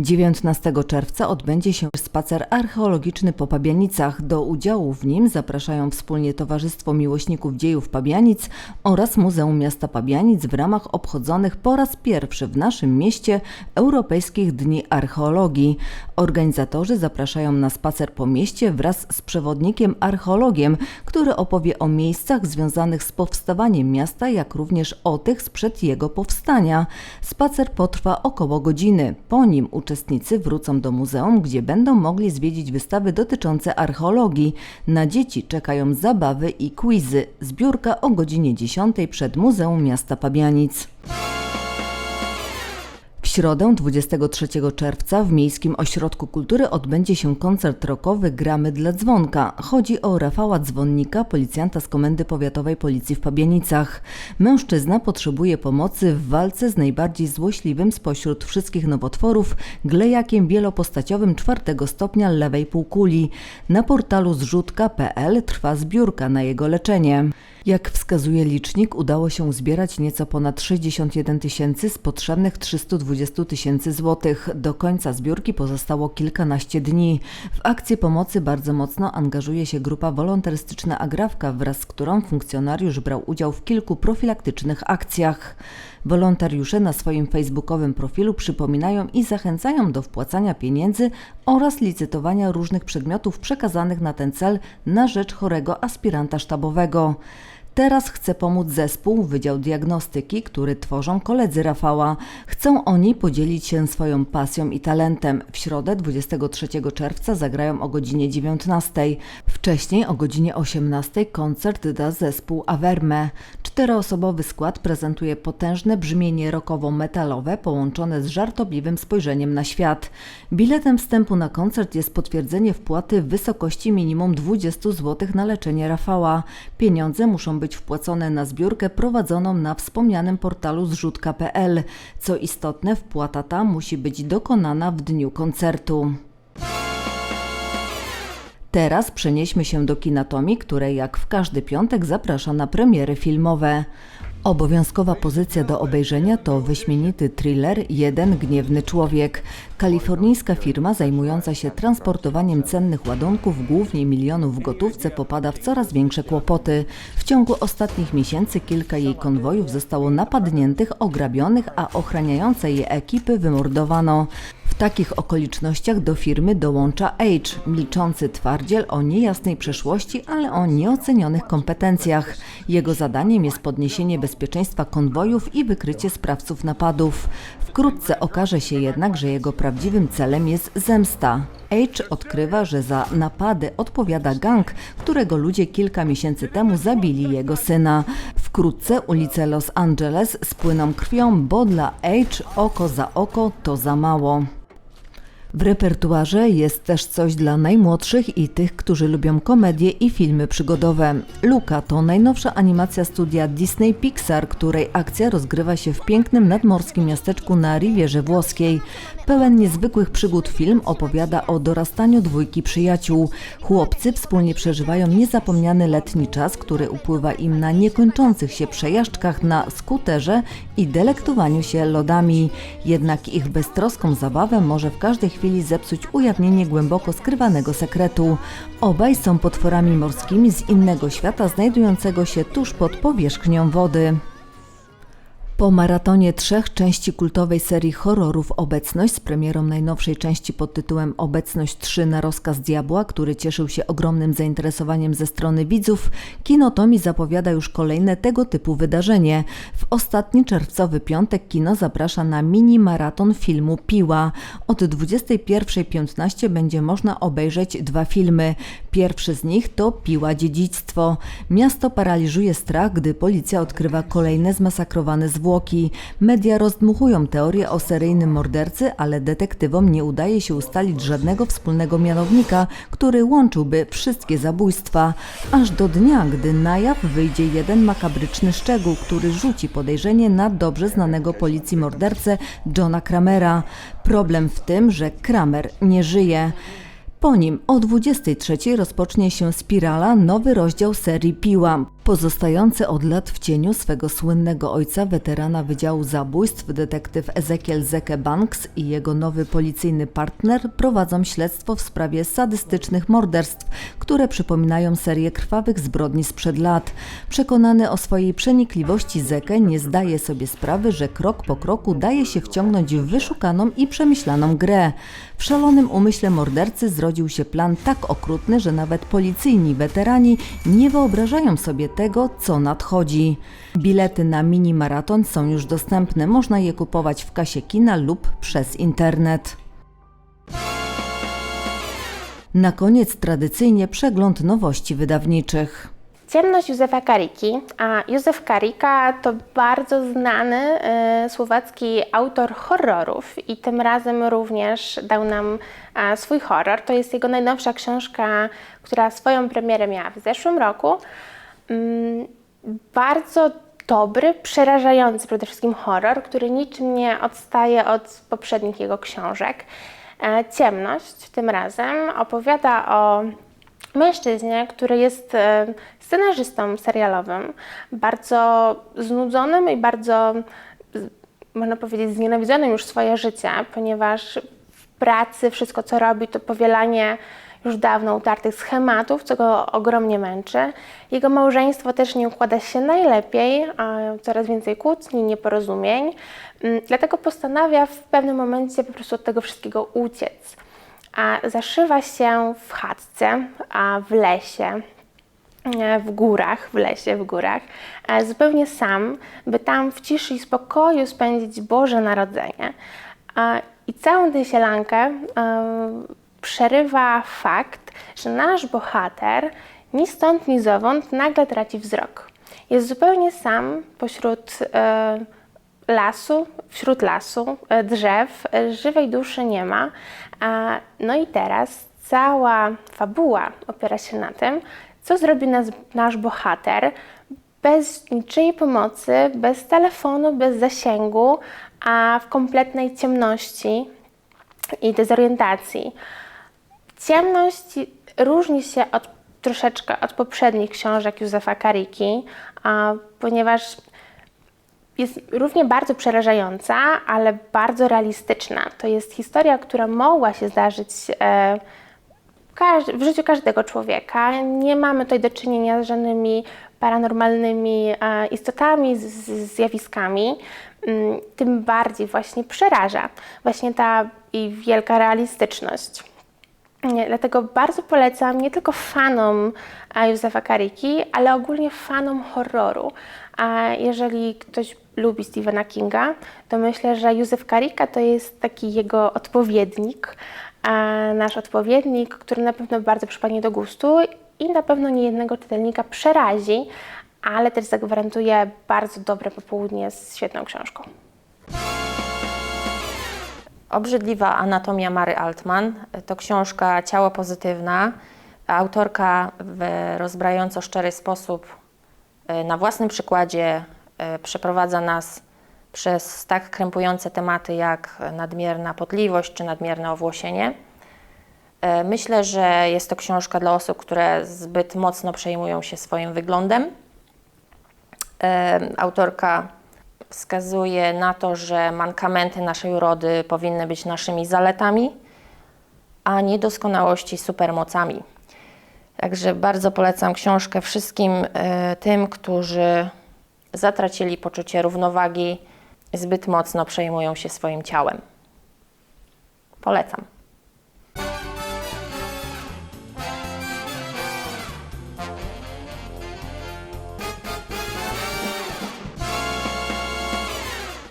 19 czerwca odbędzie się spacer archeologiczny po Pabianicach. Do udziału w nim zapraszają wspólnie Towarzystwo Miłośników Dziejów Pabianic oraz Muzeum Miasta Pabianic w ramach obchodzonych po raz pierwszy w naszym mieście Europejskich Dni Archeologii. Organizatorzy zapraszają na spacer po mieście wraz z przewodnikiem archeologiem, który opowie o miejscach związanych z powstawaniem miasta, jak również o tych sprzed jego powstania. Spacer potrwa około godziny. Po nim uczestnicy wrócą do muzeum, gdzie będą mogli zwiedzić wystawy dotyczące archeologii. Na dzieci czekają zabawy i quizy. Zbiórka o godzinie 10 przed Muzeum Miasta Pabianic. Środę 23 czerwca w Miejskim Ośrodku Kultury odbędzie się koncert rockowy Gramy dla dzwonka. Chodzi o Rafała Dzwonnika, policjanta z Komendy Powiatowej Policji w Pabianicach. Mężczyzna potrzebuje pomocy w walce z najbardziej złośliwym spośród wszystkich nowotworów glejakiem wielopostaciowym czwartego stopnia lewej półkuli. Na portalu zrzutka.pl trwa zbiórka na jego leczenie. Jak wskazuje licznik, udało się zbierać nieco ponad 61 tysięcy z potrzebnych 320 tysięcy złotych. Do końca zbiórki pozostało kilkanaście dni. W akcję pomocy bardzo mocno angażuje się grupa wolontarystyczna Agrawka, wraz z którą funkcjonariusz brał udział w kilku profilaktycznych akcjach. Wolontariusze na swoim facebookowym profilu przypominają i zachęcają do wpłacania pieniędzy oraz licytowania różnych przedmiotów przekazanych na ten cel na rzecz chorego aspiranta sztabowego. Teraz chce pomóc zespół Wydział Diagnostyki, który tworzą koledzy Rafała. Chcą oni podzielić się swoją pasją i talentem. W środę 23 czerwca zagrają o godzinie 19. Wcześniej o godzinie 18 koncert da zespół Averme. Czteroosobowy skład prezentuje potężne brzmienie rockowo-metalowe połączone z żartobliwym spojrzeniem na świat. Biletem wstępu na koncert jest potwierdzenie wpłaty w wysokości minimum 20 zł na leczenie Rafała. Pieniądze muszą być wpłacone na zbiórkę prowadzoną na wspomnianym portalu zrzutka.pl. Co istotne, wpłata ta musi być dokonana w dniu koncertu. Teraz przenieśmy się do Kinatomi, które jak w każdy piątek zaprasza na premiery filmowe. Obowiązkowa pozycja do obejrzenia to wyśmienity thriller Jeden gniewny człowiek. Kalifornijska firma zajmująca się transportowaniem cennych ładunków, głównie milionów w gotówce, popada w coraz większe kłopoty. W ciągu ostatnich miesięcy kilka jej konwojów zostało napadniętych, ograbionych, a ochraniające je ekipy wymordowano. W takich okolicznościach do firmy dołącza H, milczący twardziel o niejasnej przeszłości, ale o nieocenionych kompetencjach. Jego zadaniem jest podniesienie bezpieczeństwa konwojów i wykrycie sprawców napadów. Wkrótce okaże się jednak, że jego prawdziwym celem jest zemsta. H odkrywa, że za napady odpowiada gang, którego ludzie kilka miesięcy temu zabili jego syna. Wkrótce ulice Los Angeles spłyną krwią, bo dla H oko za oko to za mało. W repertuarze jest też coś dla najmłodszych i tych, którzy lubią komedie i filmy przygodowe. Luka to najnowsza animacja studia Disney Pixar, której akcja rozgrywa się w pięknym nadmorskim miasteczku na Rivierze Włoskiej. Pełen niezwykłych przygód film opowiada o dorastaniu dwójki przyjaciół. Chłopcy wspólnie przeżywają niezapomniany letni czas, który upływa im na niekończących się przejażdżkach na skuterze i delektowaniu się lodami. Jednak ich beztroską zabawę może w każdej chwili zepsuć ujawnienie głęboko skrywanego sekretu. Obaj są potworami morskimi z innego świata, znajdującego się tuż pod powierzchnią wody. Po maratonie trzech części kultowej serii horrorów Obecność z premierą najnowszej części pod tytułem Obecność 3 na rozkaz diabła, który cieszył się ogromnym zainteresowaniem ze strony widzów, Kinotomi zapowiada już kolejne tego typu wydarzenie. W ostatni czerwcowy piątek kino zaprasza na mini maraton filmu Piła. Od 21.15 będzie można obejrzeć dwa filmy. Pierwszy z nich to Piła Dziedzictwo. Miasto paraliżuje strach, gdy policja odkrywa kolejne zmasakrowane zwłoki zwłoki. Media rozdmuchują teorię o seryjnym mordercy, ale detektywom nie udaje się ustalić żadnego wspólnego mianownika, który łączyłby wszystkie zabójstwa. Aż do dnia, gdy na jaw wyjdzie jeden makabryczny szczegół, który rzuci podejrzenie na dobrze znanego policji mordercę Johna Kramera. Problem w tym, że Kramer nie żyje. Po nim o 23 rozpocznie się Spirala, nowy rozdział serii Piła. Pozostający od lat w cieniu swego słynnego ojca, weterana Wydziału Zabójstw, detektyw Ezekiel Zeke Banks i jego nowy policyjny partner prowadzą śledztwo w sprawie sadystycznych morderstw, które przypominają serię krwawych zbrodni sprzed lat. Przekonany o swojej przenikliwości Zeke nie zdaje sobie sprawy, że krok po kroku daje się wciągnąć w wyszukaną i przemyślaną grę. W szalonym umyśle mordercy zrodził się plan tak okrutny, że nawet policyjni weterani nie wyobrażają sobie tego, co nadchodzi. Bilety na mini maraton są już dostępne, można je kupować w kasie kina lub przez internet. Na koniec tradycyjnie przegląd nowości wydawniczych. Ciemność Józefa Kariki. A Józef Karika to bardzo znany e, słowacki autor horrorów i tym razem również dał nam e, swój horror. To jest jego najnowsza książka, która swoją premierę miała w zeszłym roku. Mm, bardzo dobry, przerażający przede wszystkim horror, który niczym nie odstaje od poprzednich jego książek. E, Ciemność tym razem opowiada o mężczyźnie, który jest e, scenarzystą serialowym, bardzo znudzonym i bardzo, można powiedzieć, znienawidzonym już swoje życie, ponieważ pracy wszystko, co robi, to powielanie już dawno utartych schematów, co go ogromnie męczy. Jego małżeństwo też nie układa się najlepiej, coraz więcej kłótni, nieporozumień, Mm, dlatego postanawia w pewnym momencie po prostu od tego wszystkiego uciec a zaszywa się w chatce, a w lesie, e, w górach, w lesie, w górach, e, zupełnie sam, by tam w ciszy i spokoju spędzić Boże Narodzenie. I całą tę sielankę e, przerywa fakt, że nasz bohater ni stąd, ni zowąd nagle traci wzrok. Jest zupełnie sam pośród e, lasu, wśród lasu, e, drzew, e, żywej duszy nie ma. A, No i teraz cała fabuła opiera się na tym, co zrobi nas, nasz bohater bez niczyjej pomocy, bez telefonu, bez zasięgu, a w kompletnej ciemności i dezorientacji. Ciemność różni się od, troszeczkę od poprzednich książek Józefa Kariki, a, ponieważ jest równie bardzo przerażająca, ale bardzo realistyczna. To jest historia, która mogła się zdarzyć e, w życiu każdego człowieka. Nie mamy tutaj do czynienia z żadnymi paranormalnymi e, istotami, zjawiskami. Mm, Tym bardziej właśnie przeraża właśnie ta wielka realistyczność. Dlatego bardzo polecam nie tylko fanom e, Józefa Kariki, ale ogólnie fanom horroru. A jeżeli ktoś lubi Stephena Kinga, to myślę, że Józef Karika to jest taki jego odpowiednik, e, nasz odpowiednik, który na pewno bardzo przypadnie do gustu i na pewno niejednego czytelnika przerazi, ale też zagwarantuje bardzo dobre popołudnie z świetną książką. Obrzydliwa anatomia Mary Altman to książka Ciało pozytywna. Autorka w rozbrajająco szczery sposób e, na własnym przykładzie e, przeprowadza nas przez tak krępujące tematy jak nadmierna potliwość czy nadmierne owłosienie. E, Myślę, że jest to książka dla osób, które zbyt mocno przejmują się swoim wyglądem. E, Autorka wskazuje na to, że mankamenty naszej urody powinny być naszymi zaletami, a niedoskonałości supermocami. Także bardzo polecam książkę wszystkim e, tym, którzy zatracili poczucie równowagi, zbyt mocno przejmują się swoim ciałem. Polecam.